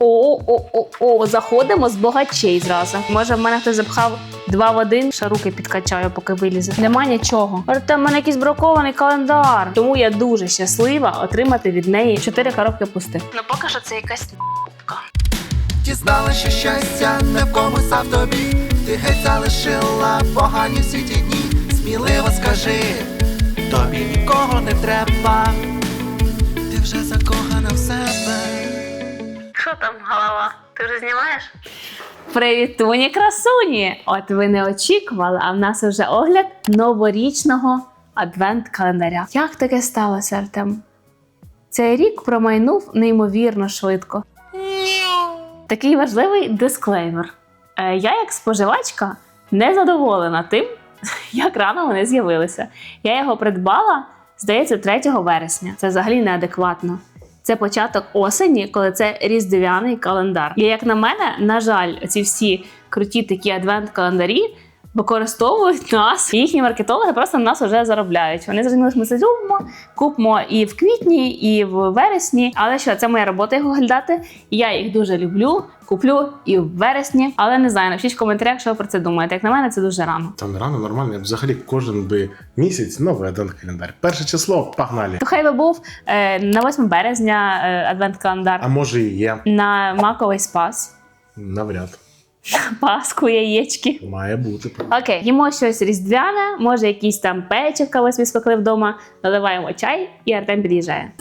О, о, о, о, заходимо з богачей зразу. Може, в мене хтось запхав два в один, ще руки підкачаю, поки вилізе. Нема нічого. Проте в мене якийсь бракований календар. Тому я дуже щаслива отримати від неї чотири коробки пустих. Ну поки що це якась Дізнала, що щастя не в комусь, а в тобі. Ти геть залишила погані всі ті дні. Сміливо скажи, тобі нікого не треба. Ти вже себе. Що там, голова? Ти вже знімаєш? Привітуні красуні! От ви не очікували, а в нас вже огляд новорічного адвент-календаря. Як таке сталося, Артем? Цей рік промайнув неймовірно швидко. Такий важливий дисклеймер. Е, Я, як споживачка, не задоволена тим, як рано вони з'явилися. Я його придбала, здається, 3 вересня. Це взагалі неадекватно. Це початок осені, коли це різдвяний календар. І як на мене, на жаль, ці всі круті такі адвент-календарі використовують нас. І їхні маркетологи просто на нас вже заробляють. Вони зрозуміли, що ми це зробимо, купимо і в квітні, і в вересні. Але що це моя робота його глядати. Я їх дуже люблю. Куплю і в вересні, але не знаю. Напишіть в коментарях, що ви про це думаєте. Як на мене, це дуже рано. Там рано нормально, я взагалі кожен би місяць новий адвент календар. Перше число, погнали. То хай би був е, на 8 березня е, адвент-календар, А може і є. на маковий спас, Навряд. паску, яєчки. Має бути. Окей, їмо щось різдвяне, може якісь там печивка ось ми спекли вдома, наливаємо чай, і Артем під'їжджає.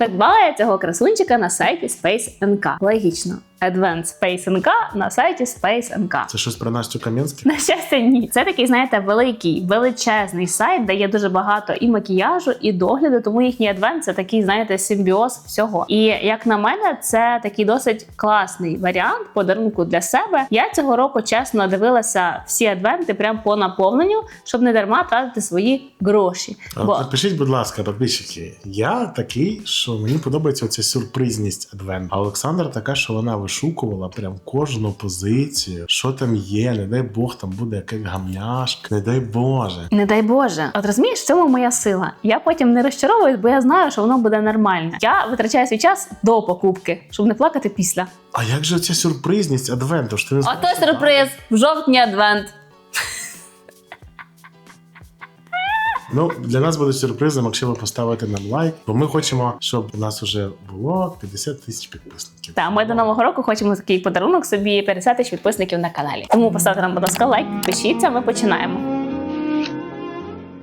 Придбала я цього красунчика на сайті Space NK. Логічно. Advent Space NK на сайті Space NK. Це щось про Настю Кам'янську? На щастя, ні. Це такий, знаєте, великий, величезний сайт, де є дуже багато і макіяжу, і догляду. Тому їхній адвент це такий, знаєте, симбіоз всього. І як на мене, це такий досить класний варіант подарунку для себе. Я цього року чесно дивилася всі адвенти прямо по наповненню, щоб не дарма тратити свої гроші. Бо Напишіть, будь ласка, підписчики. Я такий, що мені подобається оця сюрпризність адвент. А Олександра така, що вона вишукувала прям кожну позицію, що там є, не дай Бог, там буде якась гамняшка, не дай Боже. Не дай Боже, от розумієш, в цьому моя сила. Я потім не розчаровуюсь, бо я знаю, що воно буде нормально. Я витрачаю свій час до покупки, щоб не плакати після. А як же ця сюрпризність адвенту? Ж ти не А знаєш? то сюрприз в жовтні адвент. Ну, для нас буде сюрпризом, якщо ви поставите нам лайк, бо ми хочемо, щоб у нас вже було 50 тисяч підписників. Та ми до нового року хочемо такий подарунок собі 50 тисяч підписників на каналі. Тому поставте нам, будь ласка, лайк, пишіться, ми починаємо.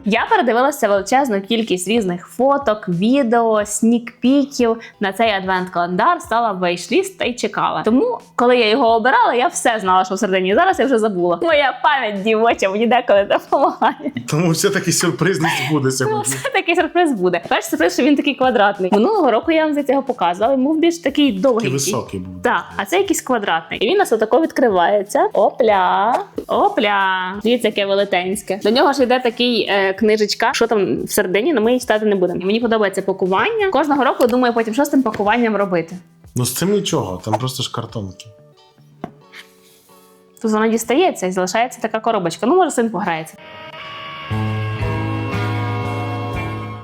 Я передивилася величезну кількість різних фоток, відео, снікпіків на цей адвент-календар, стала вейшліст та й чекала. Тому, коли я його обирала, я все знала, що всередині. Зараз я вже забула. Моя пам'ять дівоча мені деколи допомагає. Тому все-таки сюрпризність буде сьогодні. все такий сюрприз буде. Перший сюрприз, що він такий квадратний. Минулого року я вам за цього показувала. Був більш такий довгий. Такий високий був. Так, а це якийсь квадратний. І він нас отако відкривається. Опля, опля. Дивіться, яке велетенське. До нього ж йде такий е, книжечка. Що там всередині, але ми її читати не будемо. Мені подобається пакування. Кожного року думаю, потім що з тим пакуванням робити. Ну з цим нічого, там просто ж картонки. Тут вона дістається і залишається така коробочка. Ну, може, син пограється.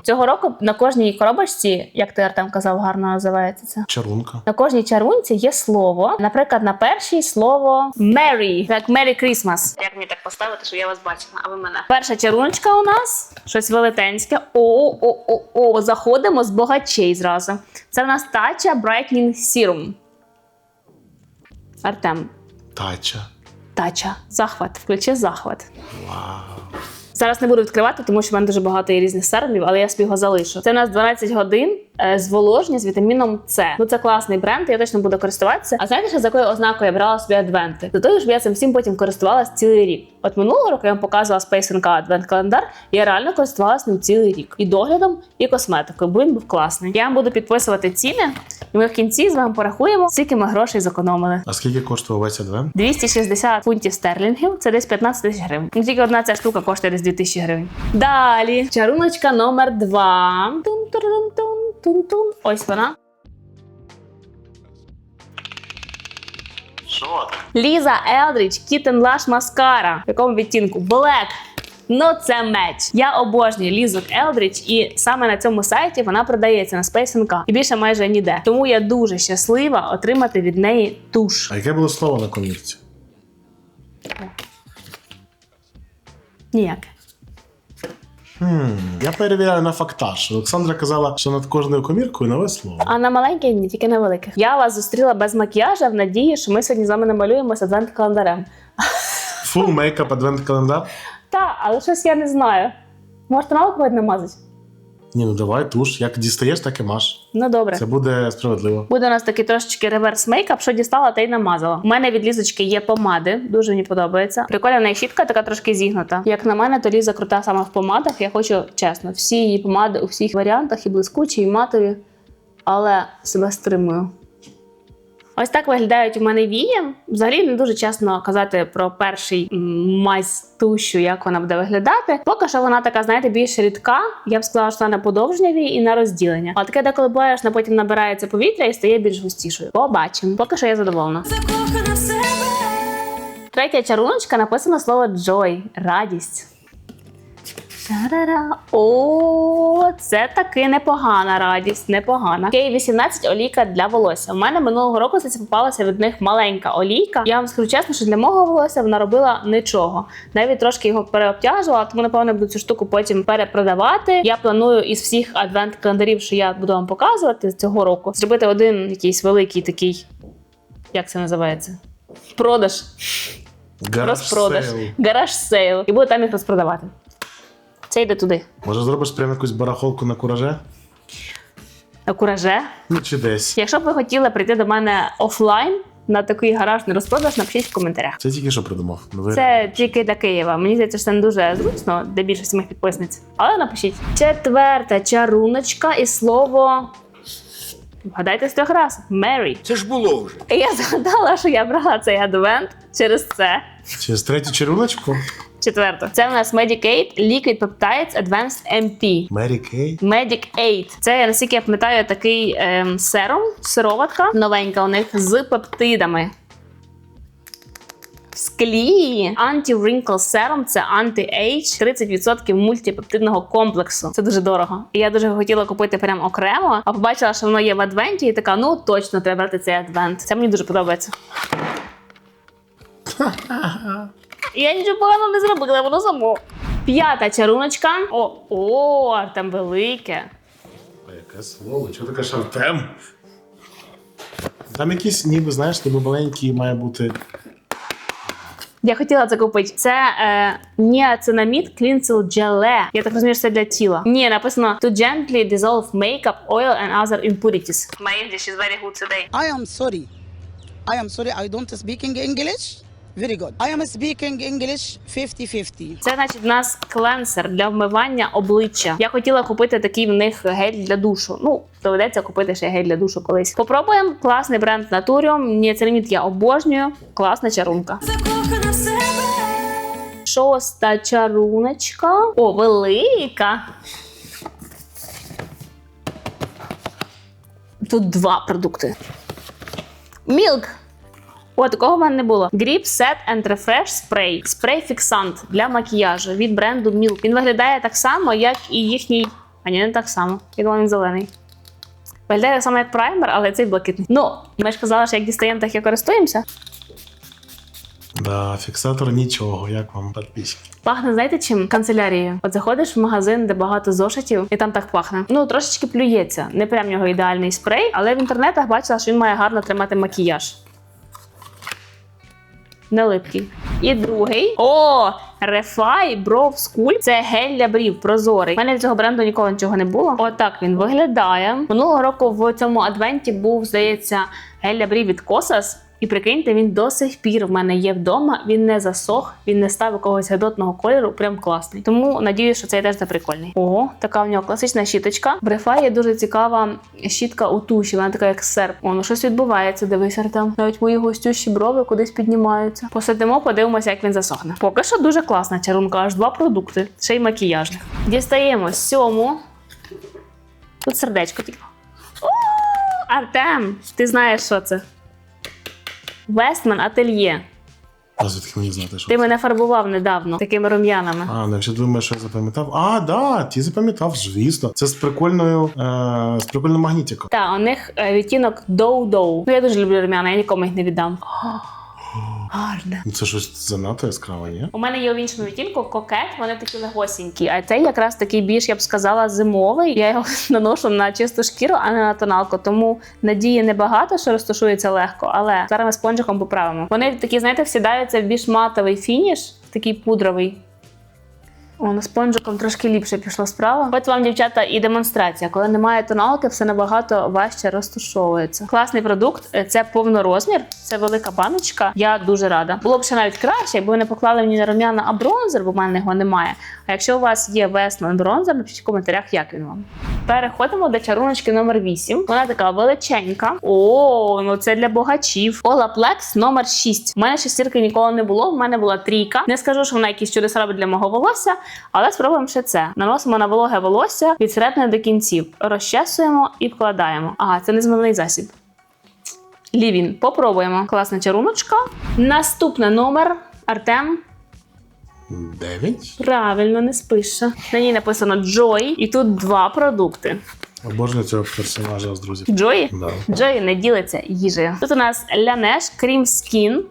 Цього року на кожній коробочці, як ти Артем казав, гарно називається це. Чарунка. На кожній чарунці є слово. Наприклад, на першій слово Merry, як Merry Christmas. Як мені так поставити, щоб я вас бачила, а ви мене? Перша чаруночка у нас щось велетенське. О, о, о, о, заходимо з богачей зразу. Це в нас Tatcha Brightening Serum. Артем, Тача. тача. Захват. Включи захват. Вау. Зараз не буду відкривати, тому що в мене дуже багато є різних серумів, але я собі його залишу. Це у нас 12 годин е, зволоження з вітаміном С. Ну це класний бренд, я точно буду користуватися. А знаєте, за якою ознакою я брала собі адвенти? До того ж, я цим всім потім користувалася цілий рік. От минулого року я вам показувала Space NK адвент календар. Я реально користувалася ним цілий рік. І доглядом, і косметикою, бо він був класний. Я вам буду підписувати ціни, і ми в кінці з вами порахуємо, скільки ми грошей зекономили. А скільки коштує весь адвент? 260 фунтів стерлінгів, це десь 15 тисяч гривень. Ну, Тільки одна ця штука коштує десь 2000 гривень. Далі чаруночка номер 2 Тун-турун-тун-тун-тун. Ось вона. Що? Ліза Елдріч Kitten Lash Mascara. В якому відтінку? Black. Ну, це меч. Я обожнюю лізок Елдріч, і саме на цьому сайті вона продається на Space NK. і більше майже ніде. Тому я дуже щаслива отримати від неї туш. А яке було слово на комірці? Ніяке. Хм, я перевіряю на фактаж. Олександра казала, що над кожною коміркою нове слово. А на маленьких ні, тільки на великих. Я вас зустріла без макіяжа в надії, що ми сьогодні з вами намалюємося адвент календарем. Фул мейкап адвент календар. Та, але щось я не знаю. Можете мало когось намазати? Ні, ну давай туш. Як дістаєш, так і маш. Ну добре. Це буде справедливо. Буде у нас такий трошечки реверс мейкап, що дістала, та й намазала. У мене від лізочки є помади, дуже мені подобається. Прикольна в неї щітка така трошки зігнута. Як на мене, то ліза крута саме в помадах. Я хочу чесно, всі її помади у всіх варіантах, і блискучі, і матові, але себе стримую. Ось так виглядають у мене вії. Взагалі не дуже чесно казати про перший м, мазь тущу, як вона буде виглядати. Поки що вона така, знаєте, більш рідка. Я б сказала, що вона на подовження вії і на розділення. А таке деколи буває, що вона потім набирається повітря і стає більш густішою. Побачимо. Поки що я задоволена. закохана в себе. Третя чаруночка написано слово joy – радість. Та-ра-ра. О, це таки непогана радість, непогана. K18 олійка для волосся. У мене минулого року це попалася від них маленька олійка. Я вам скажу чесно, що для мого волосся вона робила нічого. Навіть трошки його переобтяжувала, тому напевно буду цю штуку потім перепродавати. Я планую із всіх адвент-календарів, що я буду вам показувати з цього року, зробити один якийсь великий такий. Як це називається? Продаж Гараж розпродаж, сейл. гараж сейл, і буду там їх розпродавати. Це йде туди. Може, зробиш прямо якусь барахолку на кураже? На кураже. Ну чи десь. Якщо б ви хотіли прийти до мене офлайн на такий гаражний розпродаж, напишіть в коментарях. Це тільки що придумав. Новий Це тільки для Києва. Мені здається, що це не дуже зручно для більшості моїх підписниць. Але напишіть. Четверта чаруночка і слово. Вгадайте з трьох раз. Мері. Це ж було вже. І я згадала, що я брала цей адвент через це. Через третю чаруночку. Четверто. Це у нас Medicaid Liquid Peptides Advanced MP. Мері Кей. Medic 8. Це, наскільки я пам'ятаю, такий ем, серум, сироватка новенька у них з пептидами. В склі Anti-Wrinkle Serum – це Anti-Age 30% мультипептидного комплексу. Це дуже дорого. І я дуже хотіла купити прям окремо, а побачила, що воно є в адвенті, і така, ну точно треба брати цей адвент. Це мені дуже подобається. Я нічого поганого не зробила, воно само. П'ята чаруночка. О, о, там велике. Яке слово? Чого ти кажеш Артем? Там якийсь, ніби, знаєш, ніби маленький має бути. Я хотіла це купити. Це е, ніацинамід клінсел джеле. Я так розумію, що це для тіла. Ні, написано to gently dissolve makeup, oil and other impurities. My English is very good today. I am sorry. I am sorry. I don't speaking English. Very good. I am speaking English 50-50. Це значить у нас кленсер для вмивання обличчя. Я хотіла купити такий в них гель для душу. Ну, доведеться купити ще гель для душу колись. Попробуємо. Класний бренд Naturium. Ніацинамід я обожнюю. Класна чарунка. Закохана в себе. Шоста чаруночка. О, велика. Тут два продукти. Мілк. О, такого в мене не було. Grip Set and Refresh Spray. Спрей фіксант для макіяжу від бренду Milk. Він виглядає так само, як і їхній. А ні, не так само. Я думала, він зелений. Виглядає так само, як праймер, але цей блакитний. Ну, ми ж казали, що як дістаємо, так і користуємося. Да, фіксатор нічого, як вам підписчики. Пахне, знаєте чим? Канцелярією. От заходиш в магазин, де багато зошитів, і там так пахне. Ну, трошечки плюється. Не прям в нього ідеальний спрей, але в інтернетах бачила, що він має гарно тримати макіяж. Не липкий. І другий. О! Refly Brow School. Це гель для брів, прозорий. У мене цього бренду ніколи нічого не було. Отак він виглядає. Минулого року в цьому адвенті був, здається, гель для брів від Kosas. І прикиньте, він до сих пір в мене є вдома. Він не засох, він не став якогось гадотного кольору, прям класний. Тому надіюсь, що цей теж не прикольний. Ого, така в нього класична щіточка. Refy є дуже цікава щітка у туші. Вона така, як серп. О, ну щось відбувається. Дивись, Артем. Навіть мої густющі брови кудись піднімаються. Посидимо, подивимося, як він засохне. Поки що дуже класна чарунка, аж два продукти, ще й макіяжних. Дістаємо сьому. Тут сердечко тільки. Артем, ти знаєш, що це? Вестман Ательє. А звідки мені знати, що Ти це? мене фарбував недавно такими рум'янами. А, ну якщо думаєш, що я запам'ятав. А, да, ти запам'ятав, звісно. Це з прикольною, е, з прикольним магнітиком. Та, у них е, відтінок доу-доу. Ну я дуже люблю рум'яна, я нікому їх не віддам. Гарне. Ну, Це щось занадто яскраве, ні? У мене є в іншому відтінку кокет, вони такі легосінькі. А цей якраз такий більш, я б сказала, зимовий. Я його наношу на чисту шкіру, а не на тоналку. Тому надії небагато, що розташується легко, але зараз ми спонжиком поправимо. Вони такі, знаєте, всідаються в більш матовий фініш, такий пудровий. О, на спонжиком трошки ліпше пішла справа. От вам, дівчата, і демонстрація. Коли немає тоналки, все набагато важче розташовується. Класний продукт. Е, Це повнорозмір, це велика баночка. Я дуже рада. Було б ще навіть краще, якби ви не поклали мені на рум'яна, а бронзер, бо в мене його немає. А якщо у вас є Веслен бронзер, напишіть в коментарях, як він вам. Переходимо до чаруночки номер 8. Вона така величенька. О, ну це для богачів. Олаплекс номер 6. У мене шестірки ніколи не було. В мене була трійка. Не скажу, що вона якісь чудеса робить для мого волосся, але спробуємо ще це. Наносимо на вологе волосся від середини до кінців. Розчесуємо і вкладаємо. Ага, це незмивний засіб. Лівін. Попробуємо. Класна чаруночка. Наступний номер. Артем. Дев'ять? Правильно, не спише. На ній написано Joy, і тут два продукти. Обожнюю цього персонажа з друзів. Джої? Да. Джої не ділиться їжею. Тут у нас Лянеш Крім Скін.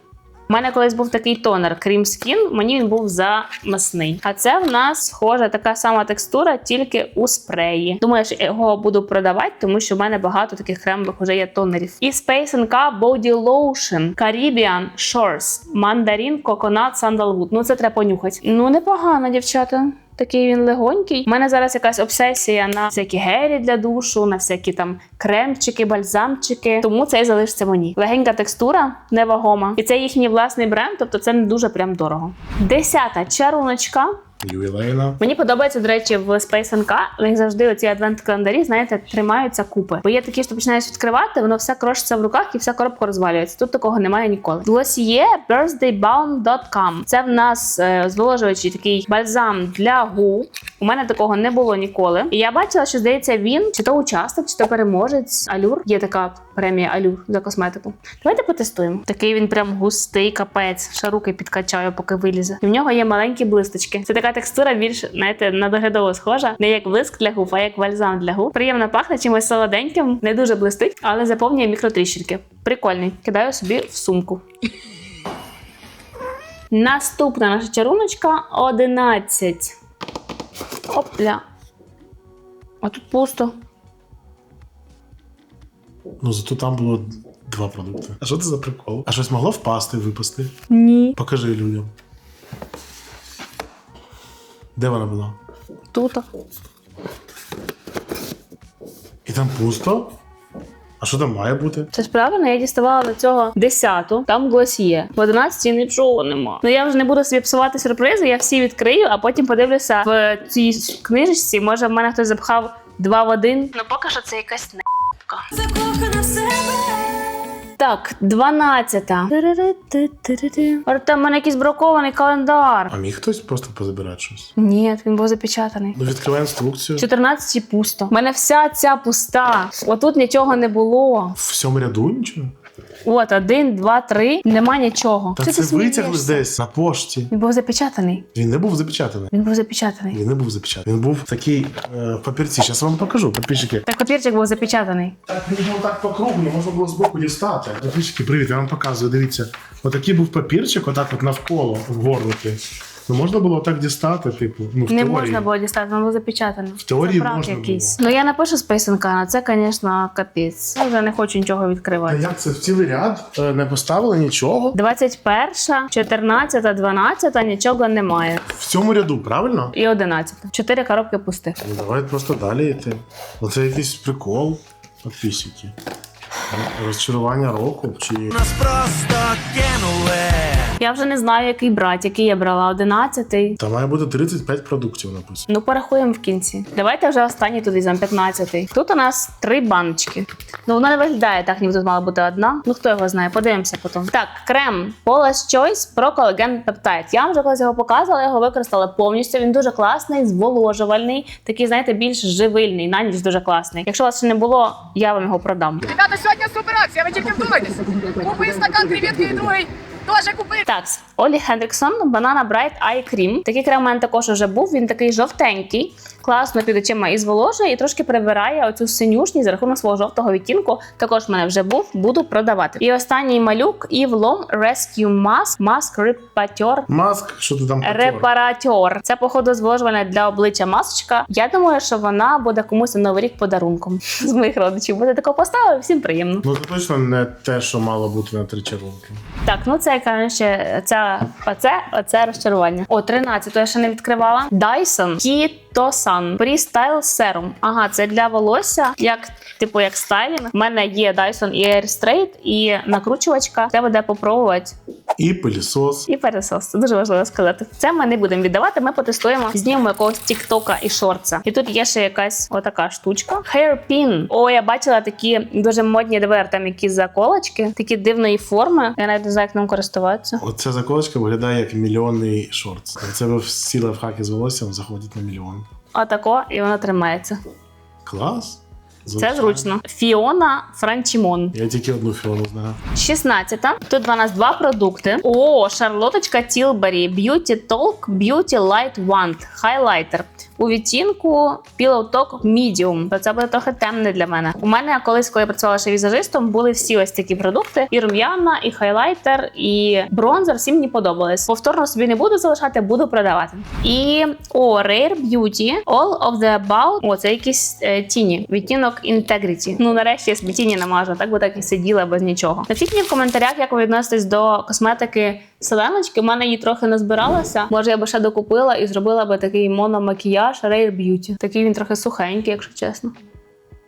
У мене колись був такий тонер Крім Скін, мені він був замасний. А це в нас схожа така сама текстура, тільки у спреї. Думаю, що його буду продавати, тому що в мене багато таких кремових вже є тонерів. І Space NK Body Lotion Caribbean Shores Mandarin Coconut Sandalwood. Ну це треба понюхати. Ну непогано, дівчата. Такий він легонький. У мене зараз якась обсесія на всякі гелі для душу, на всякі там кремчики, бальзамчики. Тому цей залишиться мені. Легенька текстура, невагома. І це їхній власний бренд, тобто це не дуже прям дорого. Десята чаруночка. Ювілейна. Мені подобається, до речі, в Space NK, у них завжди оці адвент-календарі, знаєте, тримаються купи. Бо є такі, що починаєш відкривати, воно все крошиться в руках і вся коробка розвалюється. Тут такого немає ніколи. Glossier birthdaybalm.com. Це в нас е, зволожуючий такий бальзам для губ. У мене такого не було ніколи. І я бачила, що здається, він чи то учасник, чи то переможець. Алюр. Є така премія Алюр за косметику. Давайте потестуємо. Такий він прям густий капець. Ще руки підкачаю, поки вилізе. І в нього є маленькі блисточки. Це така текстура більш, знаєте, на доглядово схожа. Не як блиск для губ, а як бальзам для губ. Приємно пахне чимось солоденьким, не дуже блистить, але заповнює мікротріщинки. Прикольний. Кидаю собі в сумку. Наступна наша чаруночка 11. Опля. А тут пусто. Ну зато там було два продукти. А що це за прикол? А щось могло впасти, випасти? Ні. Покажи людям. Де вона була? Тут. І там пусто? А що там має бути? Це ж правильно, я діставала до цього 10-ту, там глосіє. В 11-й нічого нема. Ну я вже не буду собі псувати сюрпризи, я всі відкрию, а потім подивлюся в цій книжечці. Може, в мене хтось запхав два в один. Ну поки що це якась Так, 12-та. Орте, в мене якийсь бракований календар. А міг хтось просто позабирати щось? Ні, він був запечатаний. Ну відкривай інструкцію. 14 пусто. У мене вся ця пуста. Отут нічого не було. В сьому ряду нічого? От, один, два, три. Нема нічого. Та Що це витягли смієшся? десь на пошті. Він був запечатаний. Він не був запечатаний. Він був запечатаний. Він не був запечатаний. Він був такий е, в папірці. Зараз вам покажу, підписчики. Так папірчик був запечатаний. Так, мені було так по кругу, не можна було збоку дістати. Підписчики, привіт, я вам показую. Дивіться. Отакий був папірчик, отак от навколо вгорнутий. Ну можна було так дістати, типу, ну в Не теорії. можна було дістати, він був запечатаний. В теорії Це брак можна якийсь. Ну я напишу спейсенка, це, звісно, капець. Я вже не хочу нічого Та відкривати. як це в цілий ряд е, не поставили нічого? 21, 14, 12 нічого немає. В цьому ряду, правильно? І 11. Чотири коробки пустих. Ну давай просто далі йти. Оце якийсь прикол. Підписчики. Розчарування року чи. Нас просто кинули. Я вже не знаю, який брати, який я брала. 11. Та має бути 35 продуктів написано. Ну, порахуємо в кінці. Давайте вже останній туди візьмемо 15. Тут у нас три баночки. Ну, вона не виглядає так, ніби тут мала бути одна. Ну, хто його знає, подивимося потім. Так, крем Paula's Choice Pro Collagen Peptide. Я вам вже колись його показувала, я його використала повністю. Він дуже класний, зволожувальний, такий, знаєте, більш живильний, на ніч дуже класний. Якщо у вас ще не було, я вам його продам. Ребята, сьогодні суперакція, ви тільки вдумайтеся. Купи стакан креветки і другий Тоже купив. Так, Олі Хендріксон, Banana Bright Eye Cream. Такий крем у мене також вже був. Він такий жовтенький, класно під очима і зволожує, і трошки прибирає оцю синюшність за рахунок свого жовтого відтінку. Також в мене вже був, буду продавати. І останній малюк Івлом Rescue Mask Mask Repateur Маск, що ти там хотів? Репаратер. Це походу зволожувальна для обличчя масочка. Я думаю, що вона буде комусь на новий рік подарунком з моїх родичів. Буде тако поставив, всім приємно. Ну це точно не те, що мало бути на три чарунки. Так, ну це коротше, ця оце, оце розчарування. О, 13 я ще не відкривала. Dyson Kito-san Pre-Style Serum. Ага, це для волосся, як типу як стайлінг. У мене є Dyson і Air Straight, і накручувачка. Треба буде попробувати І пилісос. і пересос. Це дуже важливо сказати. Це ми не будемо віддавати. Ми потестуємо, знімемо якогось тіктока і шорца. І тут є ще якась отака штучка. Hairpin. О, я бачила такі дуже модні двер, там якісь заколочки, такі дивної форми. Я навіть не знаю, як ним користуватися. Оця заколочка виглядає як мільйонний шортс. Це ви всі лайфхаки з волоссям заходять на мільйон. Отако, і вона тримається. Клас. Це зручно. Фіона Франчімон. Я тільки одну фіону знаю. 16. Тут у нас два продукти. О, шарлоточка Тілбері. Beauty Talk Beauty Light Wand Highlighter. У відтінку Talk Medium. То це буде трохи темне для мене. У мене колись, коли я працювала ще візажистом, були всі ось такі продукти: і рум'яна, і хайлайтер, і бронзер. Всім мені подобались. Повторно собі не буду залишати, буду продавати. І о, Rare Beauty All of the About. О, це якісь е, тіні. Відтінок Integrity. Ну нарешті я собі тіні намажу, так би так і сиділа без нічого. Напишіть мені в коментарях, як ви відноситесь до косметики Селеночки. У мене її трохи не збиралася. Може, я би ще докупила і зробила би такий мономакіяж Rare Beauty. Такий він трохи сухенький, якщо чесно.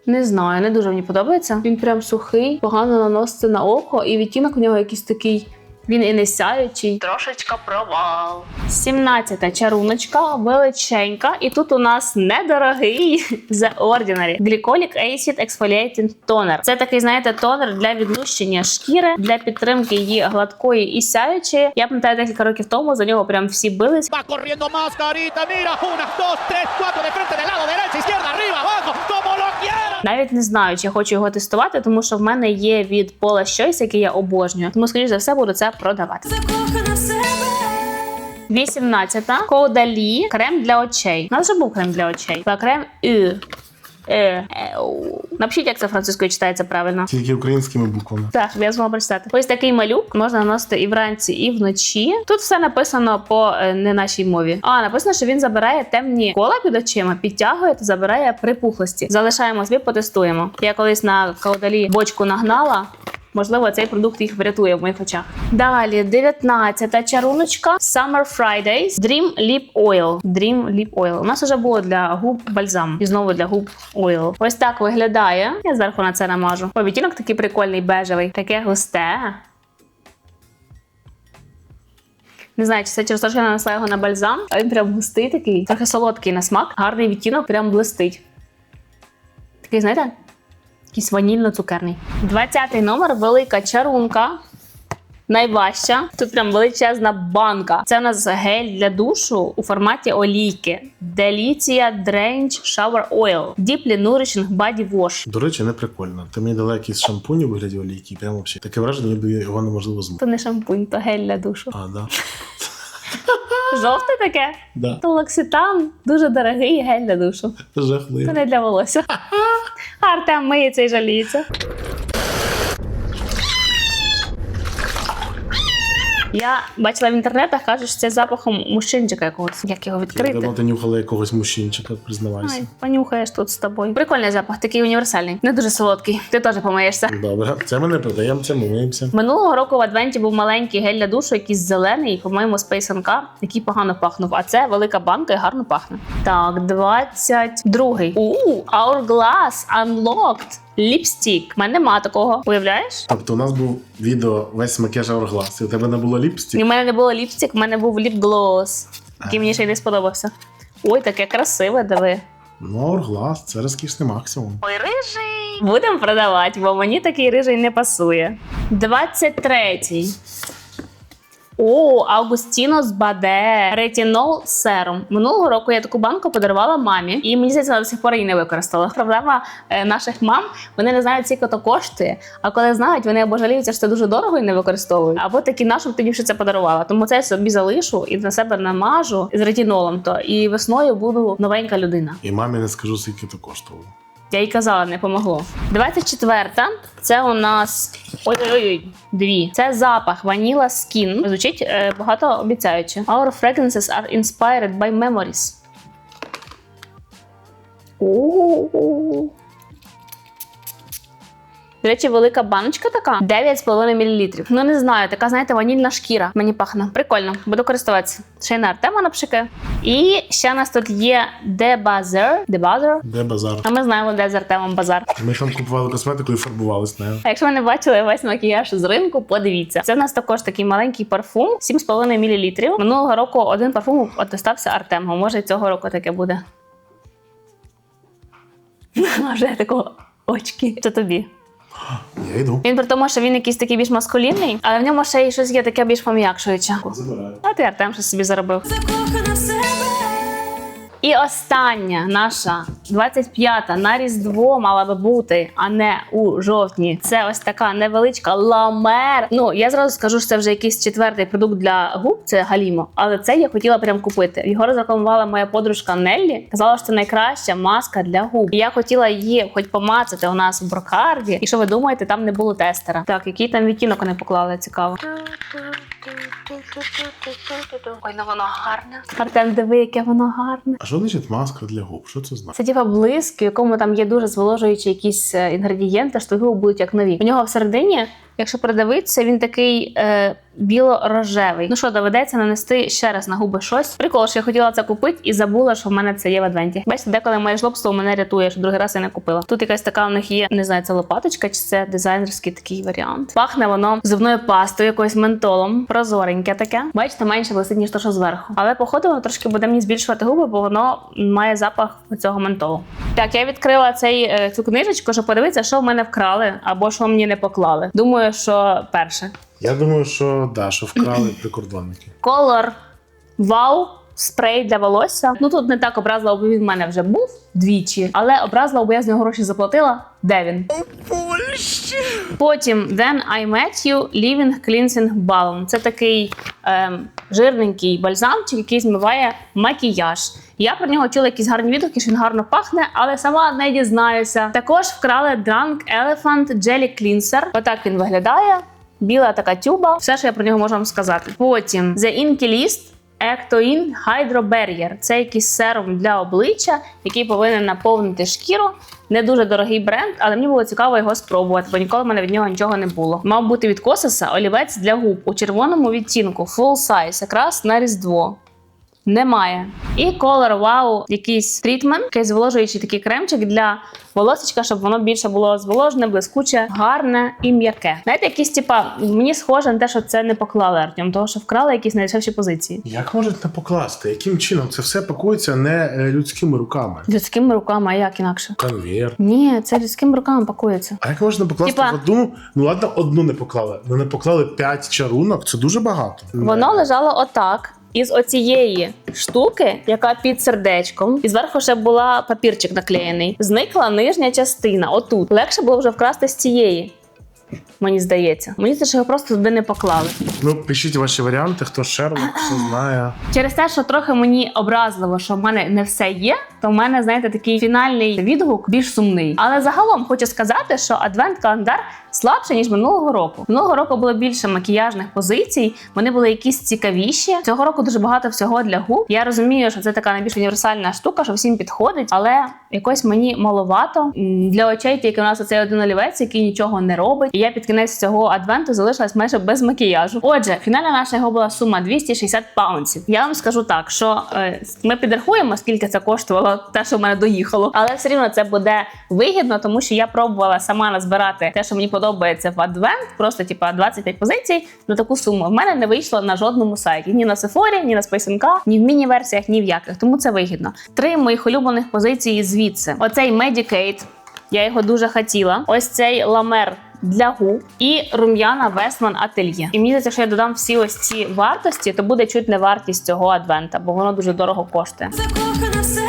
Не знаю, не дуже мені подобається. Він прям сухий, погано наноситься на око, і відтінок у нього якийсь такий. Він і не сяючий. Трошечка провал. 17 чаруночка, величенька. І тут у нас недорогий The Ordinary Glycolic Acid Exfoliating Toner. Це такий, знаєте, тонер для відлущення шкіри, для підтримки її гладкої і сяючої. Я пам'ятаю декілька років тому за нього прям всі бились. Va corriendo Mascarita, mira, una, dos, tres, cuatro, de frente, de lado, derecha, izquierda, arriba, abajo, como lo. Навіть не знаю, чи я хочу його тестувати, тому що в мене є від Пола щось, яке я обожнюю. Тому, скоріш за все, буду це продавати. Закохана себе. 18-та Коудалі крем для очей. У нас вже був крем для очей. Та крем Ю. Е, еу. Напишіть, як це французькою читається правильно. Тільки українськими буквами. Так, я змогла прочитати. Ось такий малюк можна наносити і вранці, і вночі. Тут все написано по е, не нашій мові. А написано, що він забирає темні кола під очима, підтягує та забирає припухлості. Залишаємо собі, потестуємо. Я колись на каудалі бочку нагнала. Можливо, цей продукт їх врятує в моїх очах. Далі, 19-та чаруночка Summer Fridays Dream Lip Oil. Dream Lip Oil. У нас вже було для губ бальзам. І знову для губ ойл. Ось так виглядає. Я зверху на це намажу. О, відтінок такий прикольний, бежевий. Таке густе. Не знаю, чи це через те, що я нанесла його на бальзам, а він прям густий такий, трохи солодкий на смак, гарний відтінок, прям блистить. Такий, знаєте, якийсь ванільно-цукерний. 20-й номер велика чарунка. Найважча. Тут прям величезна банка. Це у нас гель для душу у форматі олійки. Delicia Drench Shower Oil. Deeply Nourishing Body Wash. До речі, не прикольно. Ти мені дала якийсь шампунь у вигляді олійки, прямо взагалі. Таке враження, ніби його неможливо змити. То не шампунь, то гель для душу. А, да. Жовте таке. Да. То Локситан дуже дорогий гель для душу. Це Жахливо. не для волосся. Артем миється і жаліється. Я бачила в інтернетах, кажуть, що це запахом мужчинчика якогось. Як його Я давно ти нюхала якогось мужчинчика, признавайся. Ай, понюхаєш тут з тобою. Прикольний запах, такий універсальний, не дуже солодкий. Ти теж помиєшся. Добре, це ми не продаємо, це ми миємося. Минулого року в адвенті був маленький гель для душу, якийсь зелений, по-моєму, NK, який погано пахнув. А це велика банка і гарно пахне. Так, 22-й. У, Hourglass Unlocked Lipstick. У мене нема такого. Уявляєш? Тобто у нас був відео весь макіяж Hourglass, і у тебе не було І У в мене не було ліпстік, в мене був ліп-глос, який мені ще й не сподобався. Ой, таке красиве, диви. Ну, Hourglass – це розкішний максимум. Ой, рижий. Будемо продавати, бо мені такий рижий не пасує. 23-й. О, Августінос Баде ретінол серум. Минулого року я таку банку подарувала мамі, і мені здається, вона до сих пор її не використала. Проблема е, наших мам, вони не знають, скільки то коштує. А коли знають, вони або жаліються, що це дуже дорого і не використовують, або такі на що б тоді ще це подарувала. Тому це собі залишу і на себе намажу з ретінолом. То і весною буду новенька людина. І мамі не скажу, скільки то коштувало. Я їй казала, не помогло. 24-та це у нас ой-ой-ой, дві. Це запах Vanilla Skin. Звучить е, багато обіцяюче. Our fragrances are inspired by memories. О-о-о. До речі, велика баночка така 9,5 мл. Ну не знаю, така, знаєте, ванільна шкіра. Мені пахне. Прикольно, буду користуватися. Ще й на Артема напшикаю. І ще у нас тут є Debuzzer. Debuzzer. Де базар? А ми знаємо, де з Артемом базар. Ми там купували костметику і фарбувались нею. А якщо ви не бачили весь макіяж з ринку, подивіться. Це в нас також такий маленький парфум, 7,5 мл. Минулого року один парфум от достався Артему. Може, цього року таке буде. Може, такого очки. Це тобі. Я йду. Він при тому, що він якийсь такий більш маскулінний, але в ньому ще й щось є таке більш пом'якшуюче. Забираю. А ти Артем щось собі заробив. закохана в себе. І остання наша 25-та на Різдво мала би бути, а не у жовтні. Це ось така невеличка ламер. Ну я зразу скажу, що це вже якийсь четвертий продукт для губ. Це Галімо. Але це я хотіла прям купити. Його розрекламувала моя подружка Неллі. Казала, що це найкраща маска для губ. І я хотіла її хоч помацати у нас в брокарді. І що ви думаєте, там не було тестера. Так, який там відтінок вони поклали? Цікаво. Ой, ну воно гарне. Артем, диви, яке воно гарне. А що значить маска для губ? Що це значить? Блиск, в якому там є дуже зволожуючі якісь е, інгредієнти, що його будуть як нові. У нього всередині, якщо придивитися, він такий е, біло-рожевий. Ну що, доведеться нанести ще раз на губи щось. Прикол, що я хотіла це купити і забула, що в мене це є в адвенті. Бачите, деколи моє жлобство мене рятує, що другий раз я не купила. Тут якась така у них є, не знаю, це лопаточка чи це дизайнерський такий варіант. Пахне воно зубною пастою, якоюсь ментолом, прозореньке таке. Бачите, менше блистить, ніж то, що зверху. Але походу воно трошки буде мені збільшувати губи, бо воно має запах цього ментолу. Так, я відкрила цей е, цю книжечку, щоб подивитися, що в мене вкрали або що мені не поклали. Думаю, що перше. Я думаю, що да, що вкрали прикордонники. Колор Вау. Спрей для волосся. Ну тут не так образливо, бо він в мене вже був двічі, але образливо, бо я з нього гроші заплатила. Де він? Потім Then I Met You Living Cleansing Balm. Це такий ем, жирненький бальзамчик, який змиває макіяж. Я про нього чула якісь гарні відгуки, що він гарно пахне, але сама не дізнаюся. Також вкрали Drunk Elephant Jelly Cleanser. Отак він виглядає. Біла така тюба. Все, що я про нього можу вам сказати. Потім The Inky List Ectoin Hydro Barrier. Це якийсь серум для обличчя, який повинен наповнити шкіру. Не дуже дорогий бренд, але мені було цікаво його спробувати, бо ніколи в мене від нього нічого не було. Мав бути від косаса олівець для губ у червоному відтінку Full Size, якраз на Різдво. Немає. І Color Wow, якийсь трітмент, якийсь зволожуючий такий кремчик для волосечка, щоб воно більше було зволожене, блискуче, гарне і м'яке. Знаєте, якісь типа мені схоже на те, що це не поклали Артем, того що вкрали якісь найдешевші позиції. Як можуть не покласти? Яким чином це все пакується не е, людськими руками? Людськими руками, а як інакше? Конвейер. Ні, це людськими руками пакується. А як можна покласти Типа- в одну? Ну ладно, одну не поклали. Ну не поклали п'ять чарунок. Це дуже багато. Воно лежало отак. Із оцієї штуки, яка під сердечком, і зверху ще була папірчик наклеєний. Зникла нижня частина. Отут. Легше було вже вкрасти з цієї. Мені здається. Мені здається, що його просто туди не поклали. Ну пишіть ваші варіанти, хто Шерлок, хто знає. Через те, що трохи мені образливо, що в мене не все є, то в мене, знаєте, такий фінальний відгук більш сумний. Але загалом хочу сказати, що адвент-календар слабше, ніж минулого року. Минулого року було більше макіяжних позицій, вони були якісь цікавіші. Цього року дуже багато всього для губ. Я розумію, що це така найбільш універсальна штука, що всім підходить, але якось мені маловато для очей. Тільки у нас оцей один олівець, який нічого не робить. І я під кінець цього адвенту залишилась майже без макіяжу. Отже, фінальна наша його була сума 260 паунсів. Я вам скажу так, що е, ми підрахуємо, скільки це коштувало, те, що в мене доїхало, але все рівно це буде вигідно, тому що я пробувала сама назбирати те, що мені подобається в адвент, просто типа 25 позицій на таку суму. В мене не вийшло на жодному сайті: ні на Sephora, ні на Space ні в міні-версіях, ні в яких. Тому це вигідно. Три моїх улюблених позиції звідси: оцей Medicaid. Я його дуже хотіла. Ось цей ламер для губ і рум'яна Весман Ательє. І мені здається, якщо я додам всі ось ці вартості, то буде чуть не вартість цього адвента, бо воно дуже дорого коштує. закохана в себе.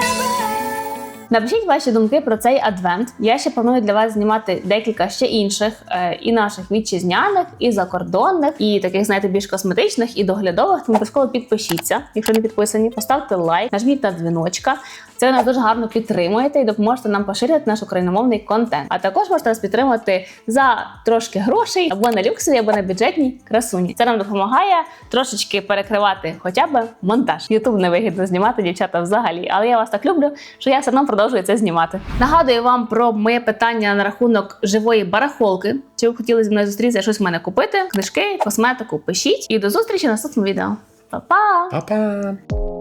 Напишіть ваші думки про цей адвент. Я ще планую для вас знімати декілька ще інших е, і наших вітчизняних, і закордонних, і таких, знаєте, більш косметичних і доглядових. Тому обов'язково підпишіться, якщо не підписані, поставте лайк, нажміть на дзвіночка. Це нас дуже гарно підтримуєте і допоможете нам поширювати наш україномовний контент. А також можете нас підтримати за трошки грошей або на люксові, або на бюджетній красуні. Це нам допомагає трошечки перекривати хоча б монтаж. Ютуб не вигідно знімати дівчата взагалі, але я вас так люблю, що я все одно продовжую це знімати. Нагадую вам про моє питання на рахунок живої барахолки. Чи ви хотіли зі мною зустрітися щось в мене купити? Книжки, косметику, пишіть. І до зустрічі в наступному відео. Па-па! Па-па!